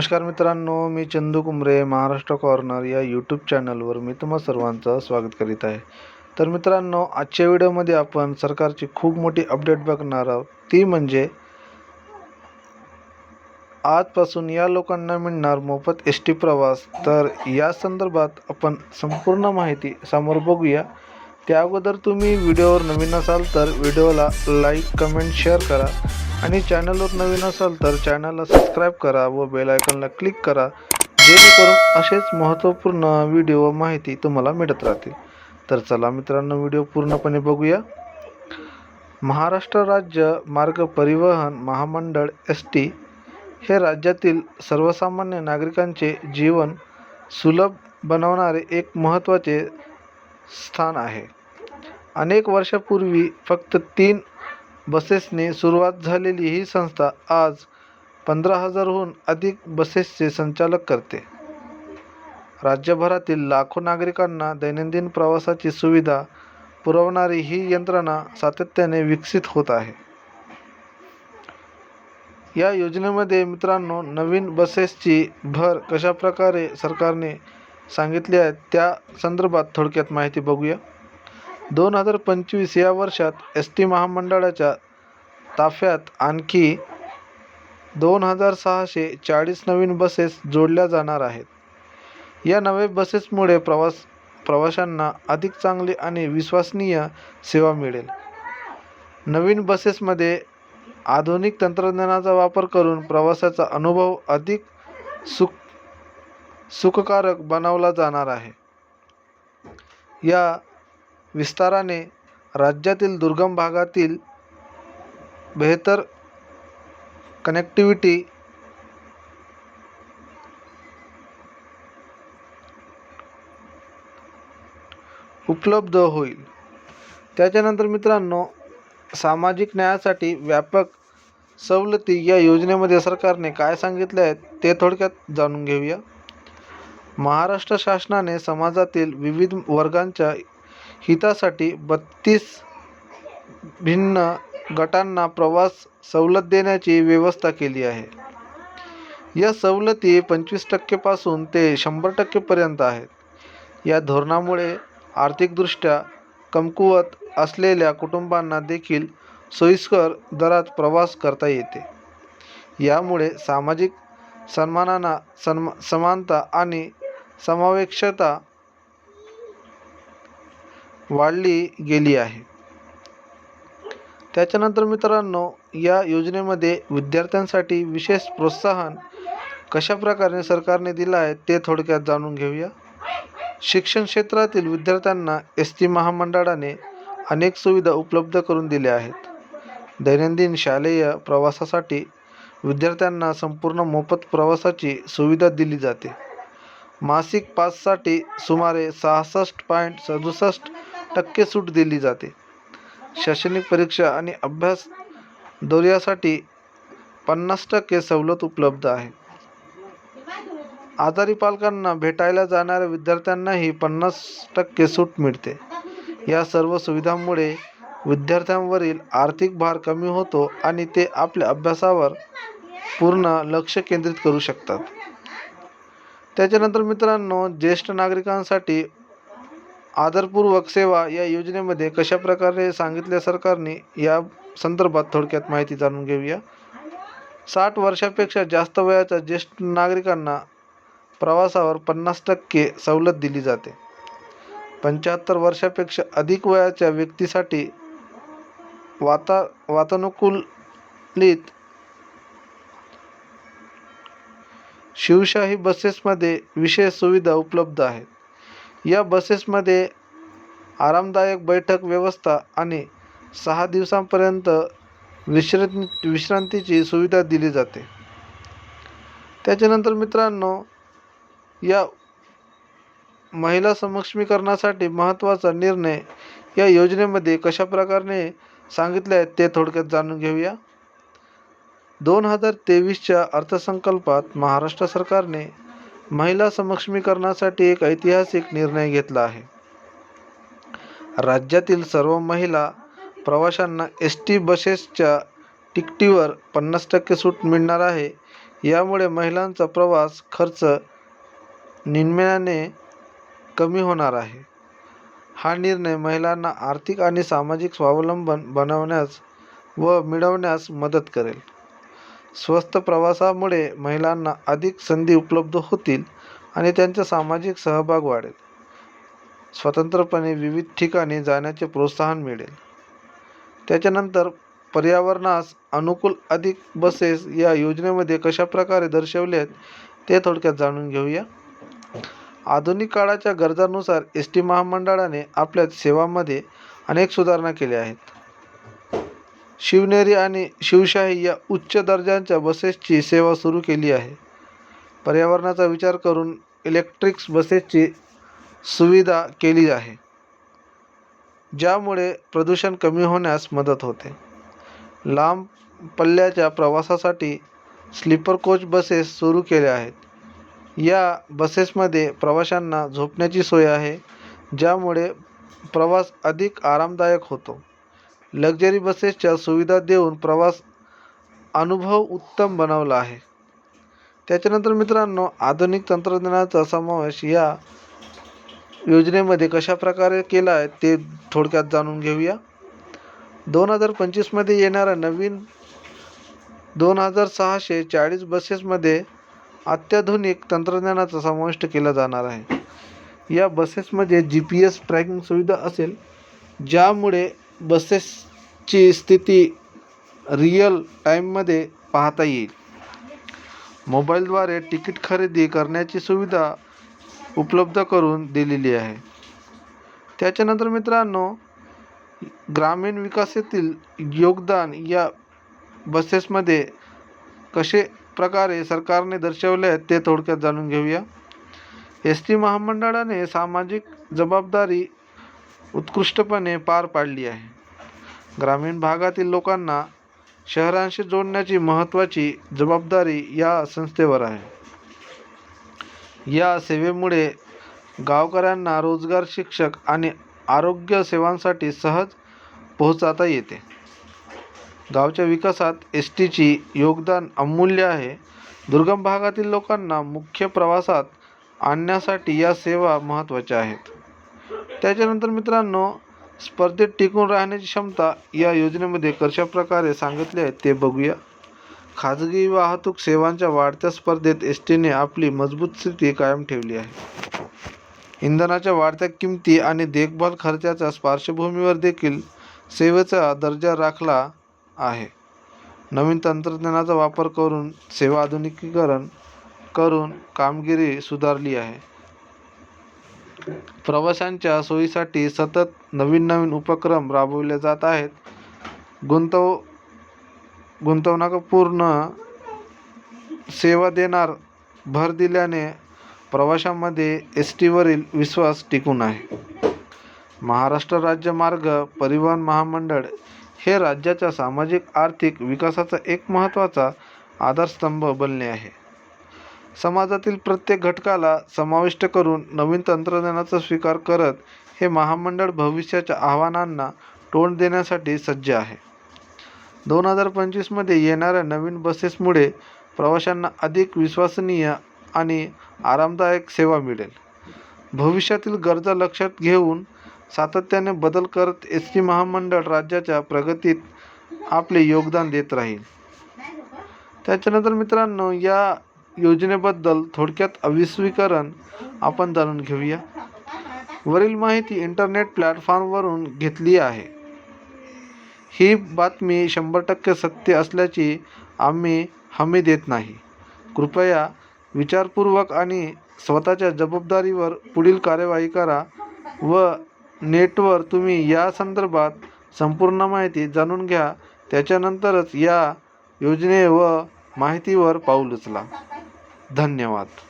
नमस्कार मित्रांनो मी चंदू कुंबरे महाराष्ट्र कॉर्नर या यूट्यूब चॅनलवर मी तुम्हा सर्वांचं स्वागत करीत आहे. तर मित्रांनो आजच्या व्हिडिओमध्ये आपण सरकारची खूप मोठी अपडेट बघणार आहोत. ती म्हणजे आजपासून या लोकांना मिळणार मोफत एस टी प्रवास. तर या संदर्भात आपण संपूर्ण माहिती समोर बघूया. त्या अगोदर तुम्ही व्हिडिओवर नवीन असाल तर व्हिडिओला लाईक कमेंट शेअर करा. आणि चॅनलवर नवीन असाल तर चॅनलला सबस्क्राईब करा व बेल आयकॉनला क्लिक करा जेणेकरून असेच महत्त्वपूर्ण व्हिडिओ व माहिती तुम्हाला मिळत राहतील. तर चला मित्रांनो व्हिडिओ पूर्णपणे बघूया. महाराष्ट्र राज्य मार्ग परिवहन महामंडळ एस टी हे राज्यातील सर्वसामान्य नागरिकांचे जीवन सुलभ बनवणारे एक महत्त्वाचे स्थान आहे. अनेक वर्षापूर्वी फक्त तीन बसेसने सुरुवात झालेली ही संस्था आज पंधरा हजारहून अधिक बसेसचे संचालक करते. राज्यभरातील लाखो नागरिकांना दैनंदिन प्रवासाची सुविधा पुरवणारी ही यंत्रणा सातत्याने विकसित होत आहे. या योजनेमध्ये मित्रांनो नवीन बसेसची भर कशाप्रकारे सरकारने सांगितली आहे त्या संदर्भात थोडक्यात माहिती बघूया. दोन हजार पंचवीस या वर्षात एस टी महामंडळाच्या ताफ्यात आणखी दोन हजार सहाशे चाळीस नवीन बसेस जोडल्या जाणार आहेत. या नवे बसेसमुळे प्रवास प्रवाशांना अधिक चांगली आणि विश्वसनीय सेवा मिळेल. नवीन बसेसमध्ये आधुनिक तंत्रज्ञानाचा वापर करून प्रवासाचा अनुभव अधिक सुख सुखकारक बनवला जाणार आहे. या विस्ताराने राज्यातील दुर्गम भागातील बेहतर कनेक्टिव्हिटी उपलब्ध होईल. त्याच्यानंतर मित्रांनो सामाजिक न्यायासाठी व्यापक सवलती या योजनेमध्ये सरकारने काय सांगितले आहेत ते थोडक्यात जाणून घेऊया. महाराष्ट्र शासनाने समाजातील विविध वर्गांच्या हितासाठी बत्तीस भिन्न गटांना प्रवास सवलत देण्याची व्यवस्था केली आहे. या सवलती पंचवीस टक्केपासून ते शंभर टक्केपर्यंत आहेत. या धोरणामुळे आर्थिकदृष्ट्या कमकुवत असलेल्या कुटुंबांना देखील सोयीस्कर दरात प्रवास करता येते. यामुळे सामाजिक सन्मानांना सन्मा समानता आणि समावेशता वाढली गेली आहे. त्याच्यानंतर मित्रांनो या योजनेमध्ये विद्यार्थ्यांसाठी विशेष प्रोत्साहन कशाप्रकारे सरकारने दिलं आहे ते थोडक्यात जाणून घेऊया. शिक्षण क्षेत्रातील विद्यार्थ्यांना एस टी महामंडळाने अनेक सुविधा उपलब्ध करून दिल्या आहेत. दैनंदिन शालेय प्रवासासाठी विद्यार्थ्यांना संपूर्ण मोफत प्रवासाची सुविधा दिली जाते. मासिक पाससाठी सुमारे सहासष्ट पॉईंट सदुसष्ट टक्के सूट दिली जाते. शैक्षणिक परीक्षा आणि अभ्यास दौऱ्यासाठी पन्नास टक्के सवलत उपलब्ध आहे. आजारी पालकांना भेटायला जाणाऱ्या विद्यार्थ्यांनाही पन्नास टक्के सूट मिळते. या सर्व सुविधांमुळे विद्यार्थ्यांवरील आर्थिक भार कमी होतो आणि ते आपल्या अभ्यासावर पूर्ण लक्ष केंद्रित करू शकतात. त्याच्यानंतर मित्रांनो ज्येष्ठ नागरिकांसाठी आदरपूर्वक सेवा या योजनेमध्ये कशा प्रकारे सांगितल्या सरकारने या संदर्भात थोडक्यात माहिती जाणून घेऊया. साठ वर्षापेक्षा जास्त वयाच्या ज्येष्ठ नागरिकांना प्रवासावर पन्नास टक्के सवलत दिली जाते. पंच्याहत्तर वर्षापेक्षा अधिक वयाच्या व्यक्तीसाठी वाता वातानुकूलित शिवशाही बसेसमध्ये विशेष सुविधा उपलब्ध आहेत. या बसेसमध्ये आरामदायक बैठक व्यवस्था आणि सहा दिवसांपर्यंत विश्र विश्रांतीची सुविधा दिली जाते. त्याच्यानंतर मित्रांनो या महिला सक्षमीकरणासाठी महत्त्वाचा निर्णय या योजनेमध्ये कशा प्रकारे सांगितले आहेत ते थोडक्यात जाणून घेऊया. दोन हजार तेवीसच्या अर्थसंकल्पात महाराष्ट्र सरकारने महिला सक्षमीकरणासाठी एक ऐतिहासिक निर्णय घेतला आहे. राज्यातील सर्व महिला प्रवाशांना एस टी बसेसच्या तिकिटीवर पन्नास टक्के सूट मिळणार आहे. यामुळे महिलांचा प्रवास खर्च निम्म्याने कमी होणार आहे. हा निर्णय महिलांना आर्थिक आणि सामाजिक स्वावलंबन बनवण्यास व मिळवण्यास मदत करेल. स्वस्त प्रवासामुळे महिलांना अधिक संधी उपलब्ध होतील आणि त्यांचा सामाजिक सहभाग वाढेल. स्वतंत्रपणे विविध ठिकाणी जाण्याचे प्रोत्साहन मिळेल. त्याच्यानंतर पर्यावरणास अनुकूल अधिक बसेस या योजनेमध्ये कशा प्रकारे दर्शवले आहेत ते थोडक्यात जाणून घेऊया. आधुनिक काळाच्या गरजानुसार एस टी महामंडळाने आपल्या सेवामध्ये अनेक सुधारणा केल्या आहेत. शिवनेरी आणि शिवशाही या उच्च दर्जाच्या बसेसची सेवा सुरू केली आहे. पर्यावरणाचा विचार करून इलेक्ट्रिक्स बसेसची सुविधा केली आहे ज्यामुळे प्रदूषण कमी होण्यास मदत होते. लांब पल्ल्याच्या प्रवासासाठी स्लीपर कोच बसेस सुरू केल्या आहेत. या बसेसमध्ये प्रवाशांना झोपण्याची सोय आहे ज्यामुळे प्रवास अधिक आरामदायक होतो. लक्झरी बसेसच्या सुविधा देऊन प्रवास अनुभव उत्तम बनवला आहे. त्याच्यानंतर मित्रांनो आधुनिक तंत्रज्ञानाचा समावेश या योजनेमध्ये कशा प्रकारे केला आहे ते थोडक्यात जाणून घेऊया. दोन हजार पंचवीसमध्ये येणाऱ्या नवीन दोन हजार सहाशे चाळीस बसेसमध्ये अत्याधुनिक तंत्रज्ञानाचा समाविष्ट केला जाणार आहे. या बसेसमध्ये जी पी एस ट्रॅकिंग सुविधा असेल ज्यामुळे बसेसची स्थिती रिअल टाईममध्ये पाहता येईल. मोबाईलद्वारे तिकीट खरेदी करण्याची सुविधा उपलब्ध करून दिलेली आहे. त्याच्यानंतर मित्रांनो ग्रामीण विकासातील योगदान या बसेसमध्ये कसे प्रकारे सरकारने दर्शवले आहेत ते थोडक्यात जाणून घेऊया. एस टी महामंडळाने सामाजिक जबाबदारी उत्कृष्टपणे पार पाडली आहे. ग्रामीण भागातील लोकांना शहरांशी जोडण्याची महत्त्वाची जबाबदारी या संस्थेवर आहे. या सेवेमुळे गावकऱ्यांना रोजगार शिक्षक आणि आरोग्य सेवांसाठी सहज पोहोचता येते. गावच्या विकासात एस टीची योगदान अमूल्य आहे. दुर्गम भागातील लोकांना मुख्य प्रवासात आणण्यासाठी या सेवा महत्त्वाच्या आहेत. त्याच्यानंतर मित्रांनो स्पर्धेत टिकून राहण्याची क्षमता या योजनेमध्ये कशा प्रकारे सांगितले आहे ते बघूया. खाजगी वाहतूक सेवांच्या वाढत्या स्पर्धेत एस टीने आपली मजबूत स्थिती कायम ठेवली आहे. इंधनाच्या वाढत्या किमती आणि देखभाल खर्चाच्या पार्श्वभूमीवर देखील सेवेचा दर्जा राखला आहे. नवीन तंत्रज्ञानाचा वापर करून सेवा आधुनिकीकरण करून कामगिरी सुधारली आहे. प्रवाशांच्या सोयीसाठी सतत नवीन नवीन उपक्रम राबवले जात आहेत. गुंतव गुंतवणूकपूर्ण सेवा देणार भर दिल्याने प्रवाशांमध्ये एस टीवरील विश्वास टिकून आहे. महाराष्ट्र राज्य मार्ग परिवहन महामंडळ हे राज्याच्या सामाजिक आर्थिक विकासाचा एक महत्त्वाचा आधारस्तंभ बनले आहे. समाजातील प्रत्येक घटकाला समाविष्ट करून नवीन तंत्रज्ञानाचा स्वीकार करत हे महामंडळ भविष्याच्या आव्हानांना तोंड देण्यासाठी सज्ज आहे. दोन हजार पंचवीसमध्ये येणाऱ्या नवीन बसेसमुळे प्रवाशांना अधिक विश्वसनीय आणि आरामदायक सेवा मिळेल. भविष्यातील गरजा लक्षात घेऊन सातत्याने बदल करत एस टी महामंडळ राज्याच्या प्रगतीत आपले योगदान देत राहील. त्याच्यानंतर मित्रांनो या योजनेबद्दल थोडक्यात अविस्वीकरण आपण जाणून घेऊया. वरील माहिती इंटरनेट प्लॅटफॉर्मवरून घेतली आहे. ही बातमी शंभर टक्के सत्य असल्याची आम्ही हमी देत नाही. कृपया विचारपूर्वक आणि स्वतःच्या जबाबदारीवर पुढील कार्यवाही करा व नेटवर तुम्ही या संदर्भात संपूर्ण माहिती जाणून घ्या. त्याच्यानंतरच या योजने व माहितीवर पाऊल उचला. धन्यवाद.